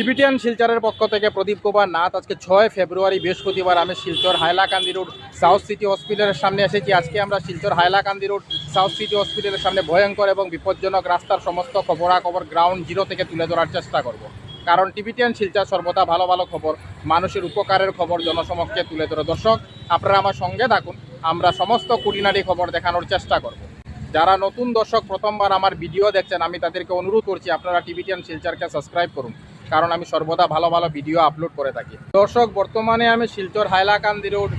Tibetan শিলচরের পক্ষ থেকে প্রদীপ কুমার নাথ আজকে ছয় ফেব্রুয়ারি বৃহস্পতিবার আমি Silchar Hailakandi road south city হসপিটালের সামনে এসেছি। আজকে আমরা Silchar Hailakandi road south city হসপিটালের সামনে ভয়ঙ্কর এবং বিপজ্জনক রাস্তার সমস্ত খবরাখবর গ্রাউন্ড জিরো থেকে তুলে ধরার চেষ্টা করব। কারণ টিবিটিয়ান শিলচর সর্বদা ভালো ভালো খবর, মানুষের উপকারের খবর জনসমক্ষে তুলে ধরে। দর্শক, আপনারা আমার সঙ্গে থাকুন, আমরা সমস্ত কুটিনারি খবর দেখানোর চেষ্টা করব। যারা নতুন দর্শক, প্রথমবার আমার ভিডিও দেখছেন, আমি তাদেরকে অনুরোধ করছি, আপনারা টিভিটিয়ান শিলচারকে সাবস্ক্রাইব করুন। কারণ আমি সর্বদা ভালো ভালো ভিডিও আপলোড করে থাকি। দর্শক, বর্তমানে আমি Silchar Hailakandi road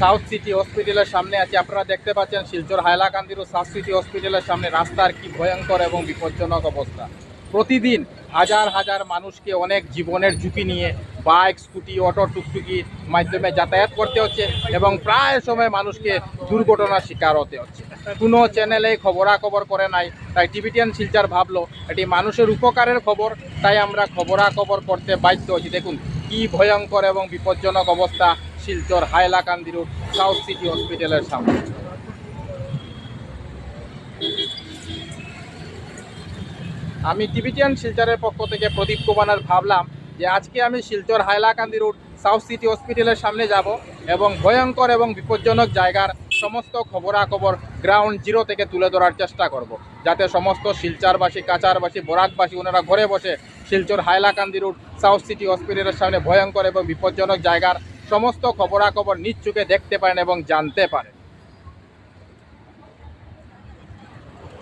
south city হসপিটালের সামনে আছি। আপনারা দেখতে পাচ্ছেন Silchar Hailakandi road south city হসপিটালের সামনে রাস্তার কি ভয়ঙ্কর এবং বিপজ্জনক অবস্থা। প্রতিদিন হাজার হাজার মানুষকে অনেক জীবনের ঝুঁকি নিয়ে বাইক, স্কুটি, অটো টুকটুকির মাধ্যমে যাতায়াত করতে হচ্ছে এবং প্রায় সময় মানুষকে দুর্ঘটনার শিকার হতে হচ্ছে। কোনো চ্যানেলে খবরাখবর করে নাই। তাই টিভিটিয়ান শিলচার ভাবলো, এটি মানুষের উপকারের খবর, তাই আমরা খবরাখবর করতে বাধ্য হচ্ছি দেখুন, কি ভয়ঙ্কর এবং বিপজ্জনক অবস্থা Silchar Hailakandi road, south city হসপিটালের সামনে। আমি টিভিটিয়ান শিলচারের পক্ষ থেকে প্রদীপ কুমার ভাবলাম যে আজকে আমি Silchar Hailakandi road, south city হসপিটালের সামনে যাব এবং ভয়ঙ্কর এবং বিপজ্জনক জায়গার সমস্ত খবরাখবর গ্রাউন্ড জিরো থেকে তুলে ধরার চেষ্টা করব। যাতে সমস্ত শিলচারবাসী, কাচারবাসী, বরাকবাসী, ওনারা ঘরে বসে Silchar Hailakandi road, south city হসপিটালের সামনে ভয়ঙ্কর এবং বিপজ্জনক জায়গার সমস্ত খবরাখবর চোখে দেখতে পারেন এবং জানতে পারেন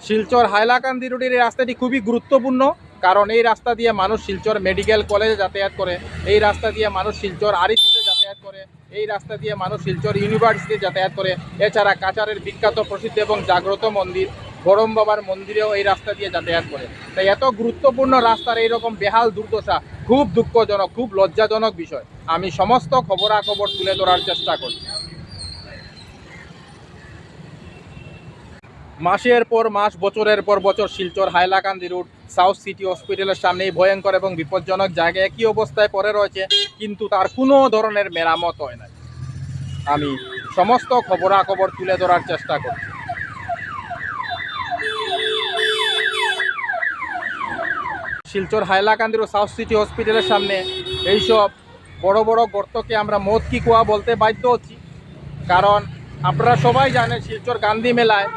শিলচর হাইলাকান্দি রোডের এই রাস্তাটি খুবই গুরুত্বপূর্ণ কারণ এই রাস্তা দিয়ে মানুষ শিলচর মেডিকেল কলেজে যাতায়াত করে, এই রাস্তা দিয়ে মানুষ শিলচর আরিসিতে যাতায়াত করে, এই রাস্তা দিয়ে মানুষ শিলচর ইউনিভার্সিটি যাতায়াত করে। এছাড়া কাচারের বিখ্যাত প্রসিদ্ধ এবং জাগ্রত মন্দির গরম বাবার মন্দিরেও এই রাস্তা দিয়ে যাতায়াত করে। তাই এত গুরুত্বপূর্ণ রাস্তার এইরকম বেহাল দুর্দশা খুব দুঃখজনক, খুব লজ্জাজনক বিষয়। আমি সমস্ত খবরাখবর তুলে ধরার চেষ্টা করছি। মাসের পর মাস, বছরের পর বছর Silchar Hailakandi road, south city হসপিটালের সামনেই ভয়ঙ্কর এবং বিপজ্জনক জায়গায় একই অবস্থায় পড়ে রয়েছে, কিন্তু তার কোনো ধরনের মেরামত হয় না আমি সমস্ত খবরাখবর তুলে ধরার চেষ্টা করছি। Silchar Hailakandi road south city হসপিটালের সামনে এইসব বড় বড় গর্তকে আমরা মদ কি কুয়া বলতে বাধ্য হচ্ছি। কারণ আপনারা সবাই জানেন, শিলচর গান্ধী মেলায়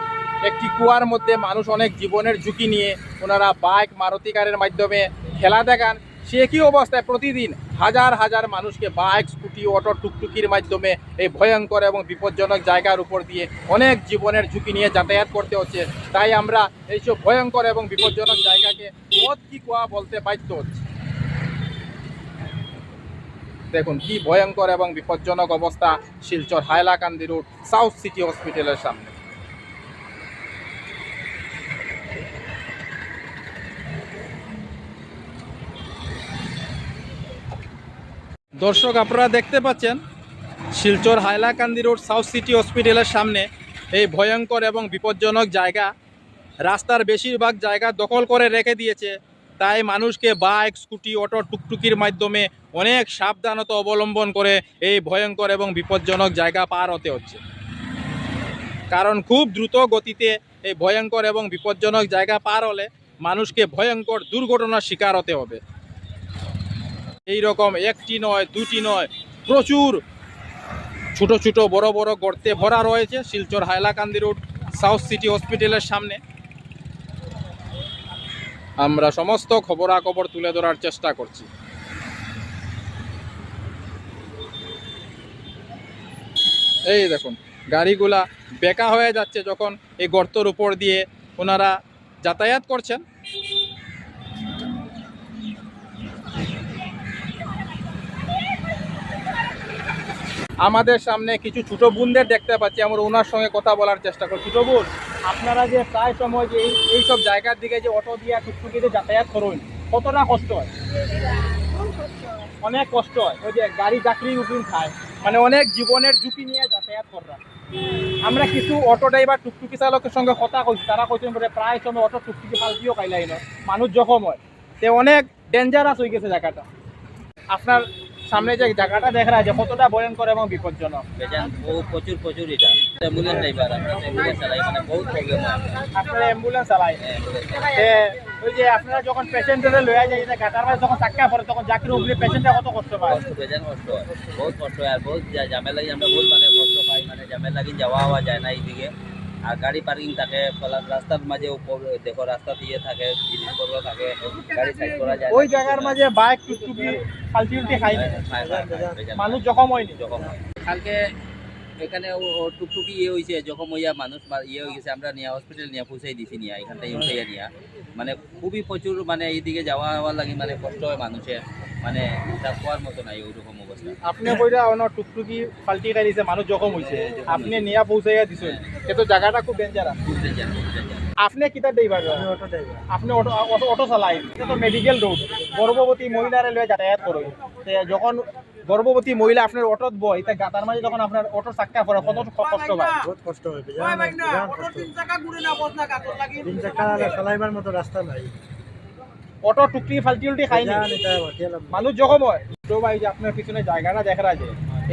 একটি কুয়ার মধ্যে মানুষ অনেক জীবনের ঝুঁকি নিয়ে ওনারা বাইক মারুতি কারের মাধ্যমে খেলা দেখান। সে একই অবস্থায়? প্রতিদিন হাজার হাজার মানুষকে বাইক স্কুটি অটো টুকটুকির মাধ্যমে এই ভয়ঙ্কর এবং বিপজ্জনক জায়গার উপর দিয়ে অনেক জীবনের ঝুঁকি নিয়ে যাতায়াত করতে হচ্ছে। তাই আমরা এইসব ভয়ঙ্কর এবং বিপজ্জনক জায়গাকে মদ কি কুয়া বলতে বাধ্য হচ্ছে। দেখুন কি ভয়ঙ্কর এবং বিপজ্জনক অবস্থা Silchar Hailakandi road south city হসপিটালের সামনে। দর্শক, আপনারা দেখতে পাচ্ছেন, Silchar Hailakandi road south city হসপিটালের সামনে এই ভয়ঙ্কর এবং বিপজ্জনক জায়গা। রাস্তার বেশিরভাগ জায়গা দখল করে রেখে দিয়েছে। তাই মানুষকে বাইক, স্কুটি, অটো, টুকটুকির মাধ্যমে অনেক সাবধানতা অবলম্বন করে এই ভয়ঙ্কর এবং বিপজ্জনক জায়গা পার হতে হচ্ছে। কারণ খুব দ্রুত গতিতে এই ভয়ঙ্কর এবং বিপজ্জনক জায়গা পার হলে মানুষকে ভয়ঙ্কর দুর্ঘটনার শিকার হতে হবে। এই রকম একটি নয়, দুটি নয়, প্রচুর ছোট ছোট বড় বড় গর্তে ভরা রয়েছে Silchar Hailakandi road, south city হসপিটালের সামনে। আমরা সমস্ত খবরাখবর তুলে ধরার চেষ্টা করছি। এই দেখুন, গাড়িগুলা বেকা হয়ে যাচ্ছে যখন এই গর্তর উপর দিয়ে ওনারা যাতায়াত করছেন। আমাদের সামনে কিছু ছোট বোনদের দেখতে পাচ্ছি। আমরা ওনার সঙ্গে কথা বলার চেষ্টা করি ছোট বোন, আপনারা যে প্রায় সময় যে এই সব জায়গার দিকে যে অটো দিয়ে টুকটুকিতে যাতায়াত করুন, কতটা কষ্ট হয়? অনেক কষ্ট হয়। ওই যে গাড়ি চাকরি উকিল খায়। মানে অনেক জীবনের ঝুঁকি নিয়ে যাতায়াত করা। আমরা কিছু অটো ড্রাইভার টুকটুকি চালকের সঙ্গে কথা কইছি। তারা কইছেন বলে প্রায় সময় অটো টুকটুকি ফালতিও খাইলাই না। মানুষ জখম হয়। তে অনেক ডেঞ্জারাস হয়ে গেছে জায়গাটা। আপনার সামনে যে জায়গাটা দেখা যায় কতটা ভয়ঙ্কর এবং বিপজ্জনক। বহু প্রচুর প্রচুর এটা। অ্যাম্বুলেন্স ড্রাইভার আমরা অ্যাম্বুলেন্স চালাই মানে বহুত প্রবলেম হয়। আপনারা অ্যাম্বুলেন্স চালায়? এ, ওই যে আপনারা যখন পেশেন্টের লইয়া যায় যে গাটার মাঝে যখন চাক্কা পড়ে তখন চাকরির উপরে পেশেন্টটা কত কষ্ট পায়? কষ্ট বেজান কষ্ট হয়। বহুত কষ্ট হয় আর বহুত ঝামেলা আমরা বহুত মানে কষ্ট পাই মানে ঝামেলা লাগি যাওয়া হওয়া যায় না এইদিকে। আর গাড়ি পার্কিং থাকে রাস্তার মাঝে উপর- দেখো রাস্তা দিয়ে থাকে জিনিসপত্র থাকে গাড়ি সাইড করা যায় ওই জায়গার মাঝে বাইক টুকটুকি ফালতি উল্টি খাই খায়, খায়, বেজান। মানুষ জখম হয়নি। জখম হয়। কালকে এখানে ও- টুকটুকি ইয়ে হয়েছে জখম হইয়া মানুষ ইয়ে হয়ে গেছে আমরা নিয়ে হসপিটাল নিয়ে পৌঁছাই দিছি নিয়ে এখান থেকে উঠাইয়া নিয়া। মানে খুবই প্রচুর মানে এইদিকে যাওয়া হওয়ার লাগে মানে কষ্ট হয় মানুষের। মানে তা খোয়ার মতো নাই ওইরকম অবস্থা। আপনি কইরা অন টুকটুকি ফালতি খাই দিছে মানুষ জখম হইছে। আপনি নিয়া পৌঁছাইয়া দিছেন কিন্তু জায়গাটা খুব ডেঞ্জারাস বুঝতে চান আপনি কিতা ড্রাইভার আপনি অটো অটো অটো চালাই। এটা তো মেডিকেল রোড গর্ভবতী মহিলারে লয়ে যাতায়াত করে। তে যখন গর্ভবতী মহিলা আপনার অটোত বয় তা গাতার মাঝে যখন আপনার অটো চাক্কা পড়ে কত কষ্ট পায়? বহুত কষ্ট হয় তিন চাকা চালাইবার মতো রাস্তা নাই। অটো টুকটি ফালতি উল্টি খাই না বিরাট মানুষ জখম হয়। তো ভাই যে আপনার পিছনে জায়গাটা দেখা যায়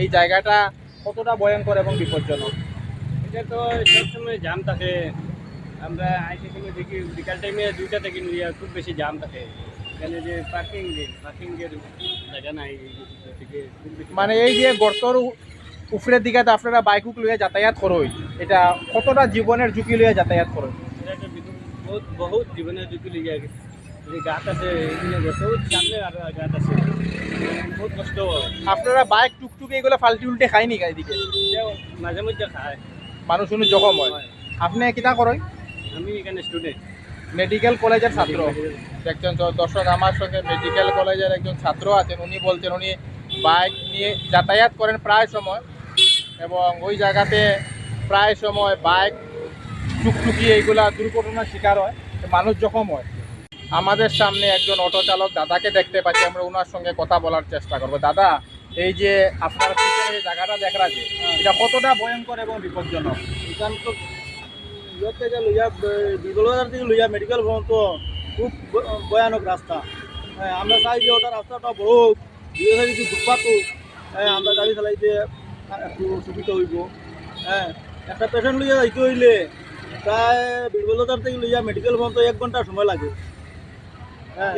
এই জায়গাটা কতটা ভয়ঙ্কর এবং বিপজ্জনক এটা তো সবসময় জাম থাকে। আমরা আইসি সময় দেখি বিকাল টাইমে দুইটা থেকে খুব বেশি জাম থাকে। এখানে যে পার্কিং পার্কিং এর জায়গা নাই মানে এই যে গর্তর উপরের দিকে তো আপনারা বাইকুক লইয়া যাতায়াত করোই এটা কতটা জীবনের ঝুঁকি লইয়া যাতায়াত করোই এটা বহুত বহুত জীবনের ঝুঁকি লিগে গেছে। যে গাছ আছে এখানে বহুত সামনে আর গাছ আছে। বহুত কষ্ট। আপনারা বাইক টুকটুক এগুলো ফালতি উল্টে খায়নি এদিকে? এটাও মাঝে মধ্যে খায়। মানুষ শুনে জখম হয়। আপনি কিতা করই আমি এখানে স্টুডেন্ট মেডিকেল কলেজের ছাত্র। একজন দর্শক আমার সঙ্গে মেডিকেল কলেজের একজন ছাত্র আছেন। উনি বলছেন উনি বাইক নিয়ে যাতায়াত করেন প্রায় সময় এবং ওই জায়গাতে প্রায় সময় বাইক টুকটুকি এইগুলা দুর্ঘটনার শিকার হয়। মানুষ জখম হয়। আমাদের সামনে একজন অটো চালক দাদাকে দেখতে পাচ্ছি আমরা ওনার সঙ্গে কথা বলার চেষ্টা করব। দাদা এই যে আপনার পিছনে জায়গাটা দেখা যাচ্ছে এটা কতটা ভয়ঙ্কর এবং বিপজ্জনক? এখান তো ইয়ে থেকে লইয়া বিগলবাজার থেকে লইয়া মেডিকেল পর্যন্ত খুব ভয়ানক রাস্তা। হ্যাঁ, আমরা চাই যে ওটা রাস্তাটা বড় হোক দুই সাইড ফুটপাত হোক হ্যাঁ আমরা গাড়ি চালাইতে একটু সুবিধা হইব। হ্যাঁ একটা পেশেন্ট লইয়া যাইতে হইলে প্রায় বিগলবাজার থেকে লইয়া মেডিকেল পর্যন্ত এক ঘণ্টা সময় লাগে। হ্যাঁ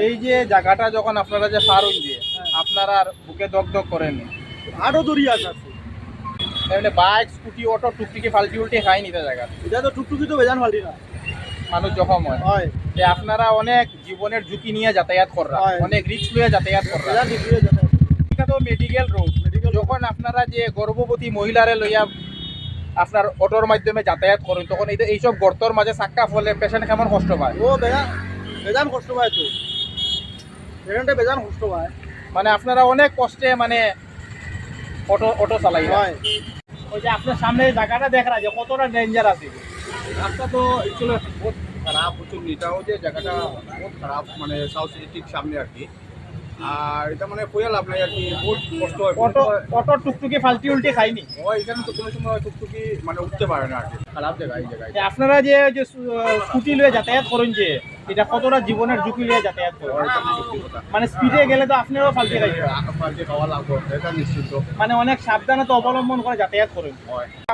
এই যে জায়গাটা যখন আপনারা যে পার যে আপনারা আর বুকে দগ দগ করেন আরও দূরিয়া আছে। এমনি বাইক স্কুটি অটো টুকটুকি ফালতি উল্টে খায়নি তা জায়গা এটা তো টুকটুকি তো বেজান ফালি না। মানুষ জখম হয়। হয়। যে আপনারা অনেক জীবনের ঝুঁকি নিয়ে যাতায়াত করা হয়। অনেক রিস্ক নিয়ে যাতায়াত করা বেজান এটা তো মেডিকেল রোড যখন আপনারা যে গর্ভবতী মহিলারে লইয়া আপনার অটোর মাধ্যমে যাতায়াত করেন তখন এইসব গর্তর মাঝে চাক্কা ফলে পেশেন্ট কেমন কষ্ট পায়? ও বেজান বেজান কষ্ট পায় তো। পেশেন্টে বেজান কষ্ট পায় মানে আপনারা অনেক কষ্টে মানে অটো অটো চালাই হয়। ওই যে আপনার সামনে জায়গাটা দেখা যায় কতটা ডেঞ্জার আছে। রাস্তা তো অ্যাকচুয়ালি বহুত খারাপ প্রচুর এটাও যে জায়গাটা বহুত খারাপ মানে সাউথ সিটি ঠিক সামনে আর কি। আর এটা মানে লাভ নাই আর কি বহুত কষ্ট হয় অটো অটো টুকটুকি ফালতি উল্টে খায়নি হয় এখানে তো কোনো সময় টুকটুকি মানে উঠতে পারে না আর কি। খারাপ জায়গা এই জায়গায়। আপনারা যে যে স্কুটি লয়ে যাতায়াত করেন যে এটা কতটা জীবনের ঝুঁকি লয়ে যাতায়াত মানে স্পিডে গেলে তো আপনারও ফালতে খাইছে পাল্টে মানে অনেক সাবধানতা অবলম্বন করে যাতায়াত করেন।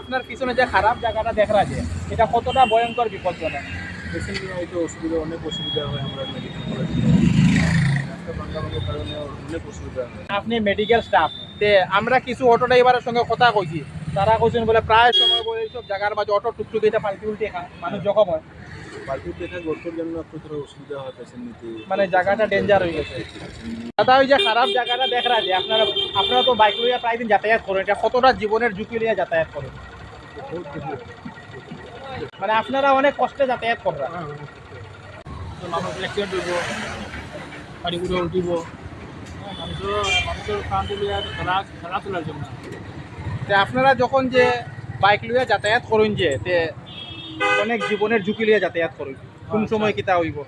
আপনার পিছনে যে খারাপ জায়গাটা দেখা আছে এটা কতটা ভয়ঙ্কর বিপজ্জনক? পেশেন্ট নিয়ে হয়তো অসুবিধা অনেক অসুবিধা হয় আমরা মেডিকেল কারণে অনেক অসুবিধা হয়। আপনি মেডিকেল স্টাফ তে আমরা কিছু অটো ড্রাইভারের সঙ্গে কথা কইছি। তারা কইছেন বলে প্রায় সময় বলে এইসব জায়গার মাঝে অটো টুকটুকি এটা পাল্টি উল্টে মানুষ জখম হয়। পাল্টে দেখা গর্তর জন্য একটু অসুবিধা হয় পেশেন্ট নিতে? মানে জায়গাটা ডেঞ্জার হয়ে গেছে। দাদা ওই যে খারাপ জায়গাটা দেখা আপনারা আপনারা তো বাইক লইয়া প্রায় দিন যাতায়াত করেন এটা কতটা জীবনের ঝুঁকি লইয়া যাতায়াত করেন? মানে আপনারা অনেক কষ্টে যাতায়াত করেন। তো মানুষ অ্যাক্সিডেন্ট হইব গাড়ি ঘুরে উঠিব মানুষের মানুষের খেলা জন্য। তে আপনারা যখন যে বাইক লইয়া যাতায়াত করেন যে তে অনেক জীবনের ঝুঁকি লইয়া যাতায়াত করেন। কোন সময় কিতা হইব?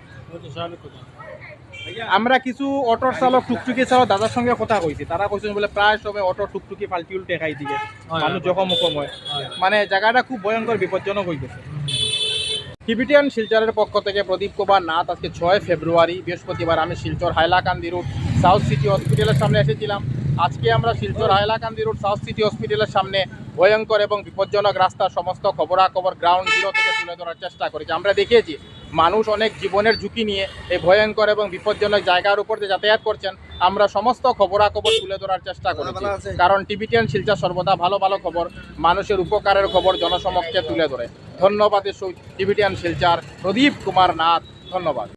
আমরা কিছু অটোর চালক টুকটুকি চালক দাদার সঙ্গে কথা কইছি। তারা কইছেন বলে প্রায় সময় অটো টুকটুকি পাল্টি উল্টে খাই দিকে হয়, মানুষ। জখম মুখম হয়। মানে জায়গাটা খুব ভয়ঙ্কর বিপজ্জনক হয়ে গেছে। টিবিটিয়ান শিলচরের পক্ষ থেকে প্রদীপ কুমার নাথ আজকে ছয় ফেব্রুয়ারি বৃহস্পতিবার আমি Silchar Hailakandi road south city হসপিটালের সামনে এসেছিলাম। আজকে আমরা Silchar Hailakandi road south city হসপিটালের সামনে ভয়ঙ্কর এবং বিপজ্জনক রাস্তার সমস্ত খবরাখবর গ্রাউন্ড জিরো থেকে তুলে ধরার চেষ্টা করেছি। আমরা দেখিয়েছি মানুষ অনেক জীবনের ঝুঁকি নিয়ে এই ভয়ঙ্কর এবং বিপজ্জনক জায়গার উপর দিয়ে যাতায়াত করছেন। আমরা সমস্ত খবরাখবর তুলে ধরার চেষ্টা করেছি। কারণ টিভি টেন শিলচর সর্বদা ভালো ভালো খবর মানুষের উপকারের খবর জনসমক্ষে তুলে ধরে। ধন্যবাদ টিভি টেন শিলচর প্রদীপ কুমার নাথ ধন্যবাদ।